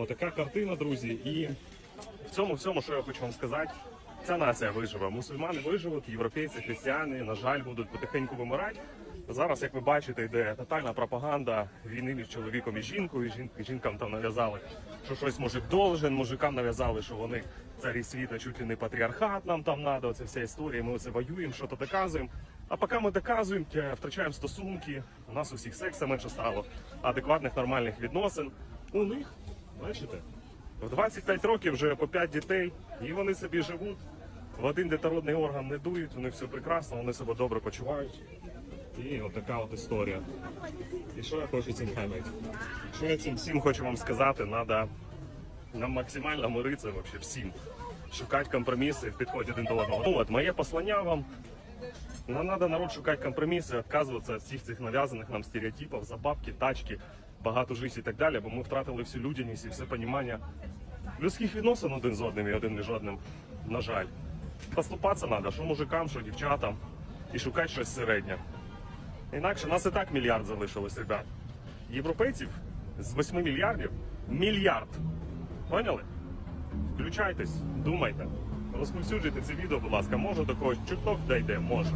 Отака картина, друзі. І в цьому всьому, що я хочу вам сказати, ця нація виживе. Мусульмани виживуть, європейці, християни, на жаль, будуть потихеньку вимирати. Зараз, як ви бачите, йде тотальна пропаганда війни між чоловіком і жінкою. Жін- Жінкам там нав'язали, що щось мужик должен, мужикам нав'язали, що вони царі світа, чуть ли не патріархат нам там надо. Оце вся історія. Ми оце воюємо, що то доказуємо. А поки ми доказуємо, втрачаємо стосунки. У нас у всіх секса менше стало, адекватних нормальних відносин. У них, бачите, в 25 років вже по 5 дітей, і вони собі живуть. В один детородний орган не дують, них все прекрасно, вони себе добре почувають. І от така от історія. І що я хочу цим сказати? Що я цим всім хочу вам сказати, треба нам максимально миритися вообще всім. Шукати компроміси в підході один до одного. Ну, от моє послання вам. Нам треба народ шукати компроміси, відказуватися від всіх цих нав'язаних нам стереотипів за бабки, тачки, багато життя і так далі, бо ми втратили всю людяність і все розуміння людських відносин один з одним і один між одним, на жаль. Поступатися треба, що мужикам, що дівчатам, і шукати щось середнє. Інакше нас і так мільярд залишилось, ребят. Європейців з 8 мільярдів мільярд. Поняли? Включайтесь, думайте. Розповсюджуйте це відео, будь ласка, може до когось чуток дійде, може.